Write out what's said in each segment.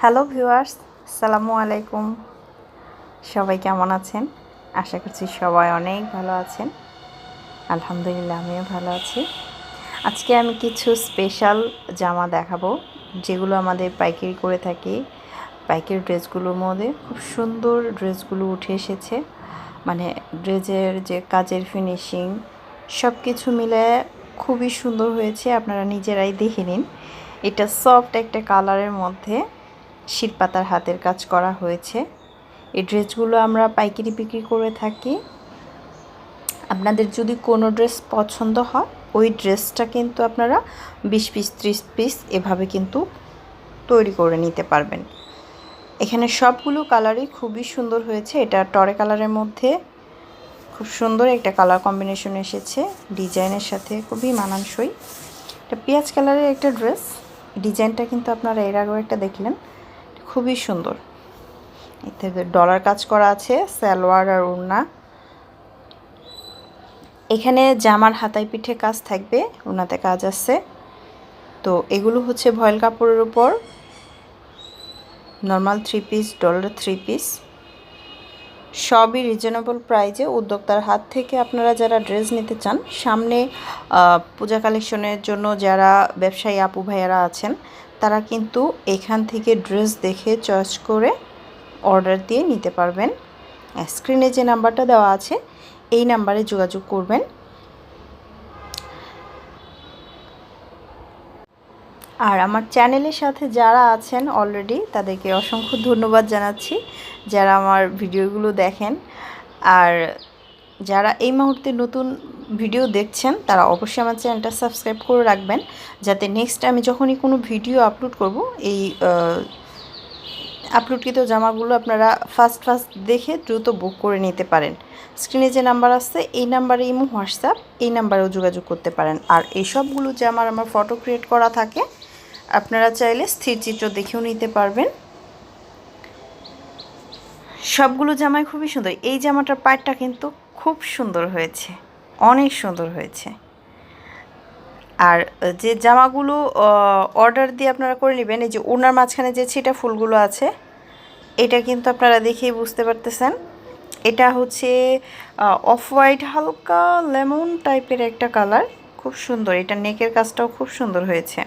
Hello viewers সালামু আলাইকুম। সবাই কেমন আছেন? আশা করছি সবাই অনেক ভালো আছেন। আলহামদুলিল্লাহ, আমিও ভালো আছি। আজকে আমি কিছু স্পেশাল জামা দেখাবো, যেগুলো আমাদের পাইকারি করে থাকি। পাইকারি ড্রেসগুলোর মধ্যে খুব সুন্দর ড্রেসগুলো উঠে এসেছে। মানে ড্রেসের যে কাজের ফিনিশিং সব কিছু মিলে খুবই সুন্দর হয়েছে, আপনারা নিজেরাই দেখে নিন। এটা সফট একটা কালারের মধ্যে। শিরপাতার হাতের কাজ করা হয়েছে। এই ড্রেসগুলো আমরা পাইকারি বিক্রি করে থাকি। আপনাদের যদি কোনো ড্রেস পছন্দ হয়, ওই ড্রেসটা কিন্তু আপনারা বিশ পিস, ত্রিশ পিস এভাবে কিন্তু তৈরি করে নিতে পারবেন। এখানে সবগুলো কালারই খুবই সুন্দর হয়েছে। এটা টরে কালারের মধ্যে খুব সুন্দর একটা কালার কম্বিনেশন এসেছে। ডিজাইনের সাথে খুবই মানানসই। এটা পেঁয়াজ কালারের একটা ড্রেস। ডিজাইনটা কিন্তু আপনারা এর আগেও একটা দেখলেন। খুবই সুন্দর। এতে ডলার কাজ করা আছে, সালোয়ার আর ওড়না। এখানে জামার হাতায় পিঠে কাজ থাকবে ওনাতে কাজ আছে। তো এগুলো হচ্ছে ভয়েল কাপড়ের উপর। Normal three piece dollar three piece সবই রিজনেবল প্রাইজে উদ্যোক্তার হাত থেকে আপনারা যারা ড্রেস নিতে চান, সামনে পূজা কালেকশনের জন্য যারা ব্যবসায়ী আপু ভাইয়ারা আছেন তারা কিন্তু এখান থেকে ড্রেস দেখে চয়েস করে অর্ডার দিয়ে নিতে পারবেন। স্ক্রিনে যে নাম্বারটা দেওয়া আছে, এই নাম্বারে যোগাযোগ করবেন। আর আমার চ্যানেলের সাথে যারা আছেন অলরেডি তাদেরকে অসংখ্য ধন্যবাদ জানাচ্ছি যারা আমার ভিডিওগুলো দেখেন। আর যারা এই মুহূর্তে নতুন ভিডিও দেখছেন, তারা অবশ্যই আমার চ্যানেলটা সাবস্ক্রাইব করে রাখবেন, যাতে নেক্সট আমি যখনই কোনো ভিডিও আপলোড করব, এই আপলোডকৃত জামাগুলো আপনারা ফার্স্ট ফার্স্ট দেখে দ্রুত বুক করে নিতে পারেন। স্ক্রিনে যে নাম্বার আসছে, এই নাম্বারে ইমো হোয়াটসঅ্যাপ এই নাম্বারেও যোগাযোগ করতে পারেন। আর এই সবগুলো জামার আমার ফটো ক্রিয়েট করা থাকে, আপনারা চাইলে স্থির চিত্র দেখেও নিতে পারবেন। সবগুলো জামাই খুবই সুন্দর। এই জামাটার পাটটা কিন্তু খুব সুন্দর হয়েছে, অনেক সুন্দর হয়েছে। আর যে জামাগুলো অর্ডার দিয়ে আপনারা করে নেবেন, এই যে ওনার মাঝখানে যে ছিটা ফুলগুলো আছে, এটা কিন্তু আপনারা দেখেই বুঝতে পারতেছেন। এটা হচ্ছে অফ হোয়াইট হালকা লেমন টাইপের একটা কালার, খুব সুন্দর। এটা নেকের কাজটাও খুব সুন্দর হয়েছে।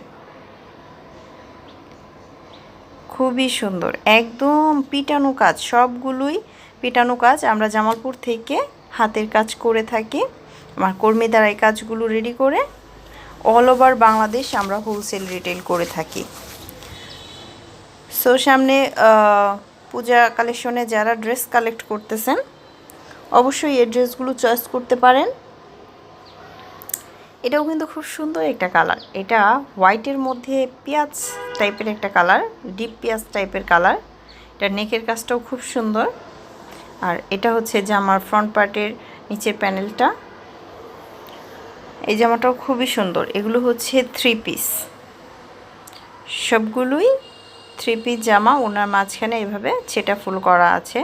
খুবই সুন্দর, একদম পিটানো কাজ, সবগুলোই পিটানো কাজ। আমরা জামালপুর থেকে হাতের কাজ করে থাকি, আমার কর্মী দ্বারা এই কাজগুলো রেডি করে অল ওভার বাংলাদেশ আমরা হোলসেল রিটেল করে থাকি। সো সামনে পূজা কালেকশনে যারা ড্রেস কালেক্ট করতেছেন, অবশ্যই এই ড্রেসগুলো চয়েস করতে পারেন। এটাও কিন্তু খুব সুন্দর একটা কালার এটা হোয়াইটের মধ্যে পেঁয়াজ টাইপের একটা কালার ডিপ পেঁয়াজ টাইপের কালার এটা নেকের কাজটাও খুব সুন্দর। আর এটা হচ্ছে জামার ফ্রন্ট পার্টের নিচের প্যানেলটা এই জামাটাও খুবই সুন্দর। এগুলো হচ্ছে থ্রি পিস সবগুলোই থ্রি পিস জামা, ওনার মাঝখানে এভাবে ছেটা ফুল করা আছে।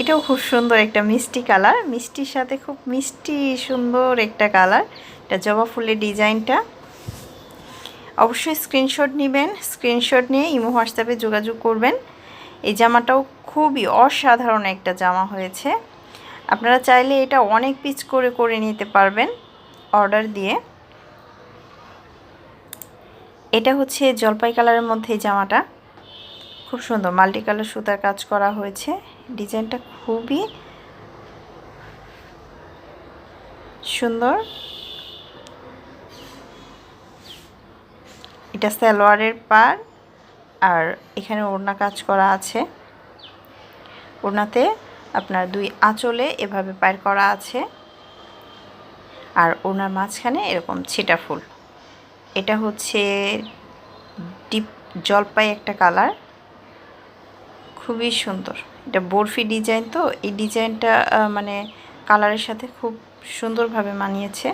এটাও খুব সুন্দর একটা মিষ্টি কালার। মিষ্টির সাথে খুব মিষ্টি সুন্দর একটা কালার। এটা জবা ফুলের ডিজাইনটা। অবশ্যই স্ক্রিনশট নেবেন। স্ক্রিনশট নিয়ে ইমো হোয়াটসঅ্যাপে যোগাযোগ করবেন। এই জামাটাও খুবই অসাধারণ একটা জামা হয়েছে। আপনারা চাইলে এটা অনেক পিচ করে করে নিতে পারবেন অর্ডার দিয়ে। এটা হচ্ছে জলপাই কালারের মধ্যে জামাটা। খুব সুন্দর মাল্টি কালার সুতার কাজ করা হয়েছে। ডিজাইনটা খুবই সুন্দর। এটা সালোয়ারের পার আর এখানে ওড়না কাজ করা আছে। ওড়নাতে আপনার দুই আঁচলে এভাবে পায়ের করা আছে। আর ওনার মাঝখানে এরকম ছিটা ফুল। এটা হচ্ছে ডিপ জলপাই একটা কালার। খুবই সুন্দর। এটা বরফি ডিজাইন তো, এই ডিজাইনটা মানে কালারের সাথে খুব সুন্দরভাবে মানিয়েছে।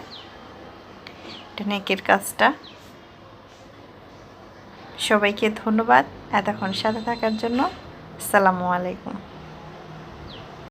এটা নেকের কাজটা। সবাইকে ধন্যবাদ এতক্ষণ সাথে থাকার জন্য। আসসালামু আলাইকুম।